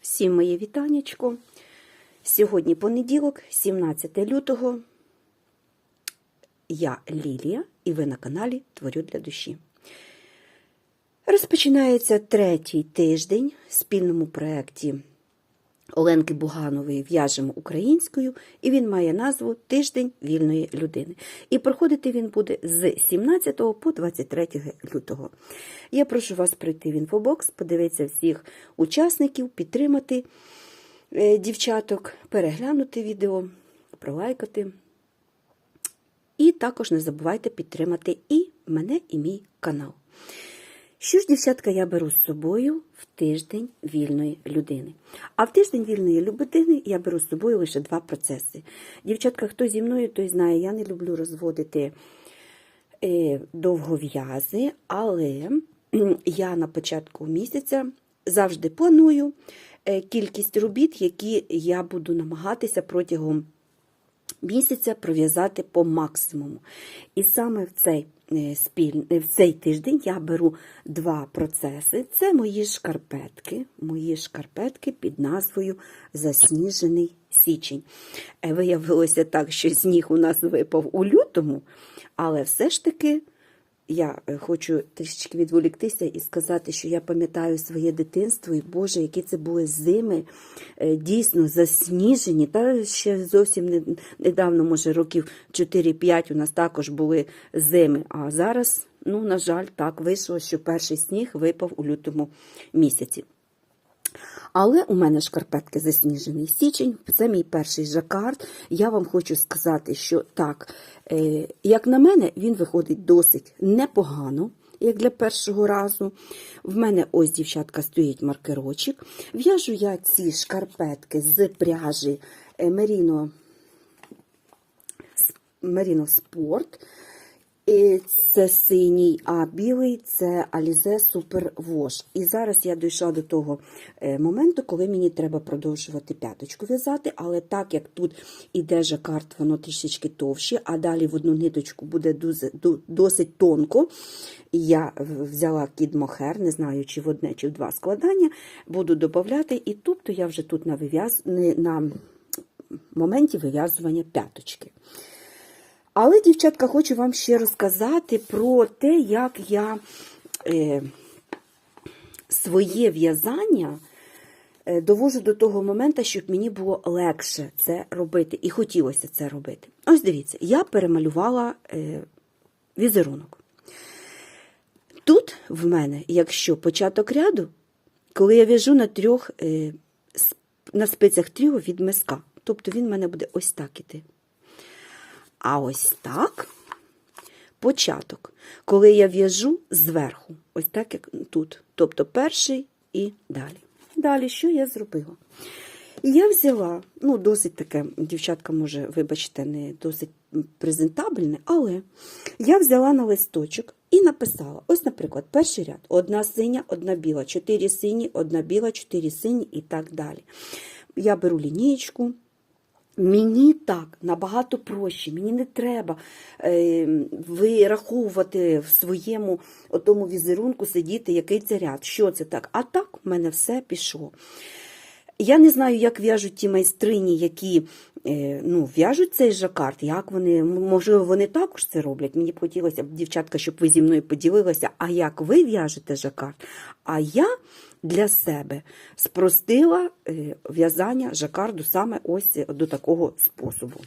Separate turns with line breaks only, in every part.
Всім моє вітанечко. Сьогодні понеділок, 17 лютого. Я Лілія і ви на каналі Творю для душі. Розпочинається третій тиждень в спільному проєкті Оленки Буганової В'яжемо українською, і він має назву Тиждень вільної людини. І проходити він буде з 17 по 23 лютого. Я прошу вас прийти в інфобокс, подивитися всіх учасників, підтримати е, дівчаток, переглянути відео, пролайкати. І також не забувайте підтримати і мене, і мій канал. Що ж, дівчатка, я беру з собою в тиждень вільної людини. А в тиждень вільної людини я беру з собою лише два процеси. Дівчатка, хто зі мною, той знає, я не люблю розводити е, довгов'язи, але я на початку місяця завжди планую е, кількість робіт, які я буду намагатися протягом місяця пров'язати по максимуму. І саме в цей е, спіль... в цей тиждень я беру два процеси. Це мої шкарпетки, мої шкарпетки під назвою Засніжений січень. Е, Виявилося так, що сніг у нас випав у лютому, але все ж таки. Я е, хочу трішечки відволіктися і сказати, що я пам'ятаю своє дитинство, і Боже, які це були зими, е, дійсно засніжені. Та ще зовсім недавно, може, років 4-5 у нас також були зими. А зараз, ну, на жаль, так вийшло, що перший сніг випав у лютому місяці. Але у мене шкарпетки засніжений січень, це мій перший жакард. Я вам хочу сказати, що так, е, як на мене, він виходить досить непогано, як для першого разу. В мене ось, дівчатка, стоїть маркерочок. В'яжу я ці шкарпетки з пряжі е, Merino, Merino Sport. І це синій, а білий це Alize Super Wash. І зараз я дійшла до того е, моменту, коли мені треба продовжувати п'яточку в'язати, але так як тут іде жакард, воно трішечки товще, а далі в одну ниточку буде досить тонко. Я взяла кід мохер, не знаю, чи в одне, чи в два складання, буду додати, і тобто я вже тут на, вив'яз... на моменті вив'язування п'яточки. Але, дівчатка, хочу вам ще розказати про те, як я е, своє в'язання е, довожу до того моменту, щоб мені було легше це робити. І хотілося це робити. Ось дивіться, я перемалювала е, візерунок. Тут в мене, якщо початок ряду, коли я в'яжу на трьох, е, на спицях тріо від миска, тобто він в мене буде ось так іти. А ось так початок, коли я в'яжу зверху, ось так, як тут. Тобто перший і далі. Далі, що я зробила? Я взяла, ну, досить таке, дівчатка, може, вибачте, не досить презентабельне, але я взяла на листочок і написала: ось, наприклад, перший ряд: одна синя, одна біла, чотири сині, одна біла, чотири сині і так далі. Я беру лінієчку, Мені так набагато проще. Мені не треба е, вираховувати в своєму отому візерунку сидіти, який це ряд. Що це так? А так в мене все пішло. Я не знаю, як в'яжуть ті майстрині, які е, ну, в'яжуть цей жакард, як вони, можливо, вони також це роблять. Мені б хотілося, дівчатка, щоб ви зі мною поділилися, а як ви в'яжете жакард. А я для себе спростила е, в'язання жакарду саме ось до такого способу.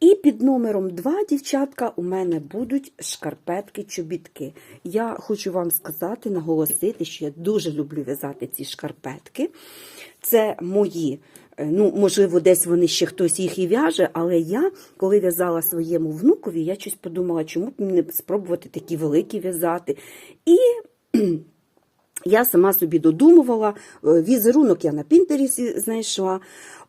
І під номером 2, дівчатка, у мене будуть шкарпетки-чобітки. Я хочу вам сказати, наголосити, що я дуже люблю в'язати ці шкарпетки. Це мої, е, ну, можливо, десь вони ще хтось їх і в'яже, але я, коли в'язала своєму внукові, я щось подумала, чому б не спробувати такі великі в'язати. І я сама собі додумувала, е, візерунок я на Пінтерісі знайшла.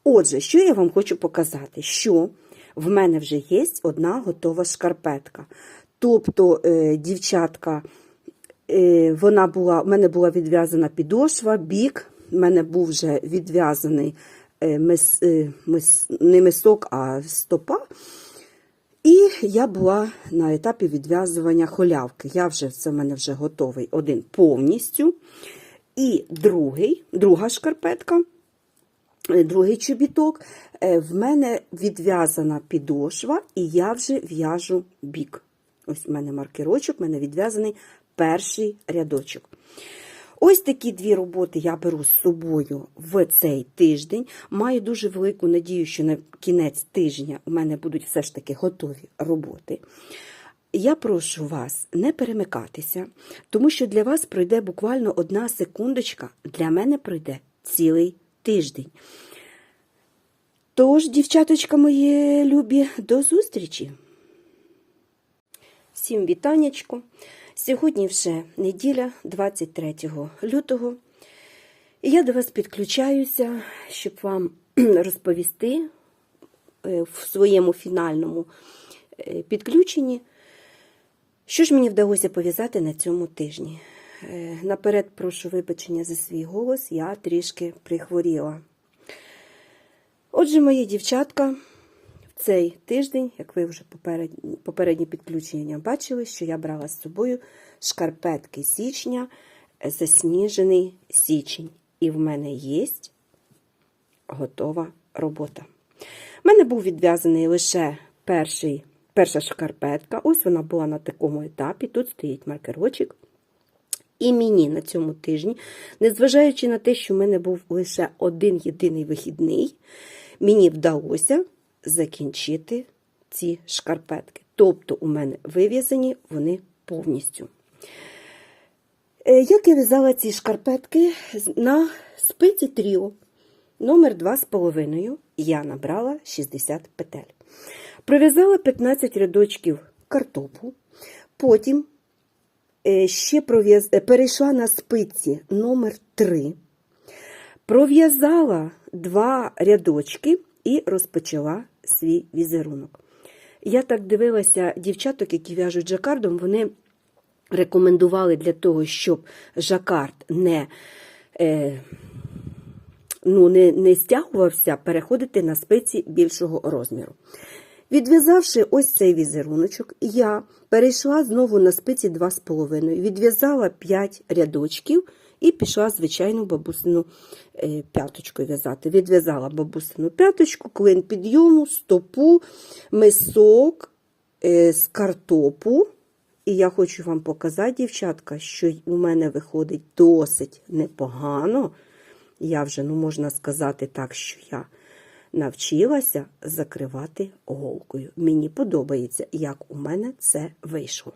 Отже, що я вам хочу показати? Що в мене вже є одна готова шкарпетка. Тобто, е, дівчатка, е, вона була, в мене була відв'язана підошва, бік, в мене був вже відв'язаний мис, мис, не мисок, а стопа. І я була на етапі відв'язування холявки. Я вже це в мене вже готовий один повністю. І другий, друга шкарпетка, е, другий чобіток. е, В мене відв'язана підошва, і я вже в'яжу бік. Ось у мене маркерочок, у мене відв'язаний перший рядочок. Ось такі дві роботи я беру з собою в цей тиждень. Маю дуже велику надію, що на кінець тижня у мене будуть все ж таки готові роботи. Я прошу вас не перемикатися, тому що для вас пройде буквально одна секундочка, для мене пройде цілий тиждень. Тож, дівчаточка мої любі, до зустрічі! Всім вітаннячку! Сьогодні вже неділя, 23 лютого. І я до вас підключаюся, щоб вам розповісти е, в своєму фінальному е, підключенні, що ж мені вдалося пов'язати на цьому тижні. Е, Наперед прошу вибачення за свій голос, я трішки прихворіла. Отже, мої дівчатка, цей тиждень, як ви вже попередні, попередні підключення бачили, що я брала з собою шкарпетки січня, засніжений січень. І в мене є готова робота. У мене був відв'язаний лише перший, перша шкарпетка. Ось вона була на такому етапі. Тут стоїть маркерочок. І мені на цьому тижні, незважаючи на те, що в мене був лише один єдиний вихідний, мені вдалося закінчити ці шкарпетки. Тобто у мене вив'язані вони повністю. Е, Як я в'язала ці шкарпетки на спиці тріо номер 2,5 я набрала 60 петель. Пров'язала 15 рядочків картопу, потім е, ще е, перейшла на спиці номер 3 пров'язала два рядочки і розпочала свій візерунок. Я так дивилася дівчаток, які в'яжуть жакардом, вони рекомендували для того, щоб жакард не, е, ну, не, не стягувався, переходити на спиці більшого розміру. Відв'язавши ось цей візеруночок, я перейшла знову на спиці 2,5, відв'язала 5 рядочків і пішла звичайну бабусину е, п'яточку в'язати. Відв'язала бабусину п'яточку, клин підйому, стопу, мисок е, з картопу. І я хочу вам показати, дівчатка, що у мене виходить досить непогано. Я вже, ну можна сказати так, що я навчилася закривати голкою. Мені подобається, як у мене це вийшло.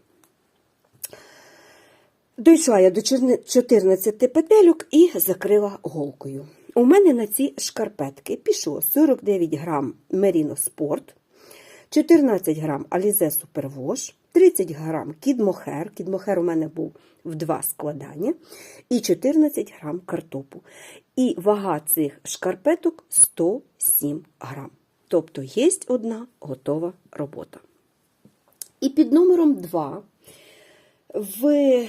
Дійшла я до 14 петельок і закрила голкою. У мене на ці шкарпетки пішло 49 грам Merino Sport, 14 грам Alize Superwash, 30 грам кідмохер. Кідмохер у мене був в два складання, і 14 грам картопу. І вага цих шкарпеток 107 грам. Тобто є одна готова робота. І під номером 2 в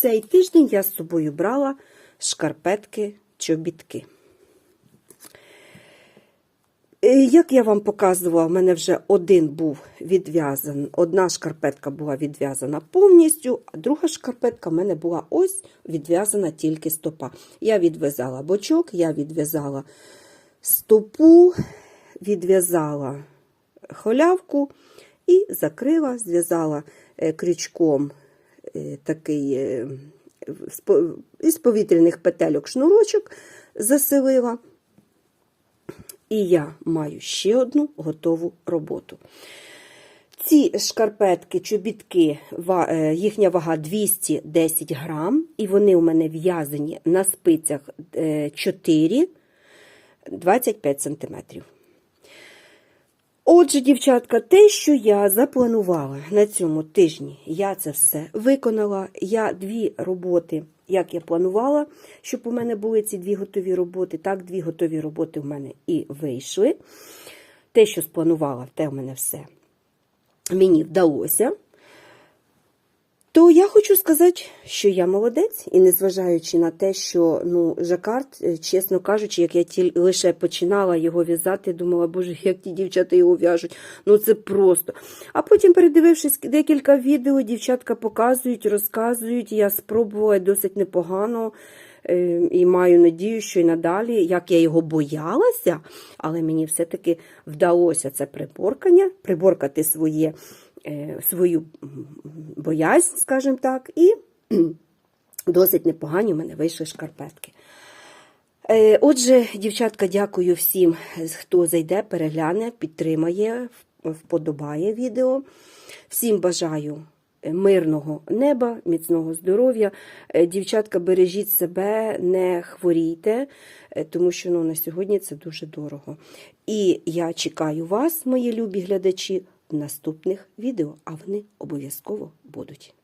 цей тиждень я з собою брала шкарпетки чобітки. Е, Як я вам показувала, в мене вже один був відв'язаний, одна шкарпетка була відв'язана повністю, а друга шкарпетка в мене була ось відв'язана тільки стопа. Я відв'язала бочок, я відв'язала стопу, відв'язала холявку і закрила, зв'язала е, крючком такий е, з по- із повітряних петельок шнурочок, заселила. І я маю ще одну готову роботу. Ці шкарпетки, чобітки, е, їхня вага 210 грам, і вони у мене в'язані на спицях е, 4 25 сантиметрів. Отже, дівчатка, те, що я запланувала на цьому тижні, я це все виконала. Я дві роботи, як я планувала, щоб у мене були ці дві готові роботи, так, дві готові роботи в мене і вийшли. Те, що спланувала, те в мене все мені вдалося. То я хочу сказати, що я молодець, і незважаючи на те, що ну, жакард, е, чесно кажучи, як я ті, лише починала його в'язати, думала, боже, як ті дівчата його в'яжуть, ну це просто. А потім, передивившись декілька відео, дівчатка показують, розказують, я спробувала досить непогано. Е, І маю надію, що і надалі, як я його боялася, але мені все-таки вдалося це приборкання, приборкати своє, свою м, боязнь, скажімо так, і досить непогані в мене вийшли шкарпетки. Е, Отже, дівчатка, дякую всім, хто зайде, перегляне, підтримає, вподобає відео. Всім бажаю е, мирного неба, міцного здоров'я. Е, Дівчатка, бережіть себе, не хворійте, е, тому що ну, на сьогодні це дуже дорого. І я чекаю вас, мої любі глядачі, наступних відео, а вони обов'язково будуть.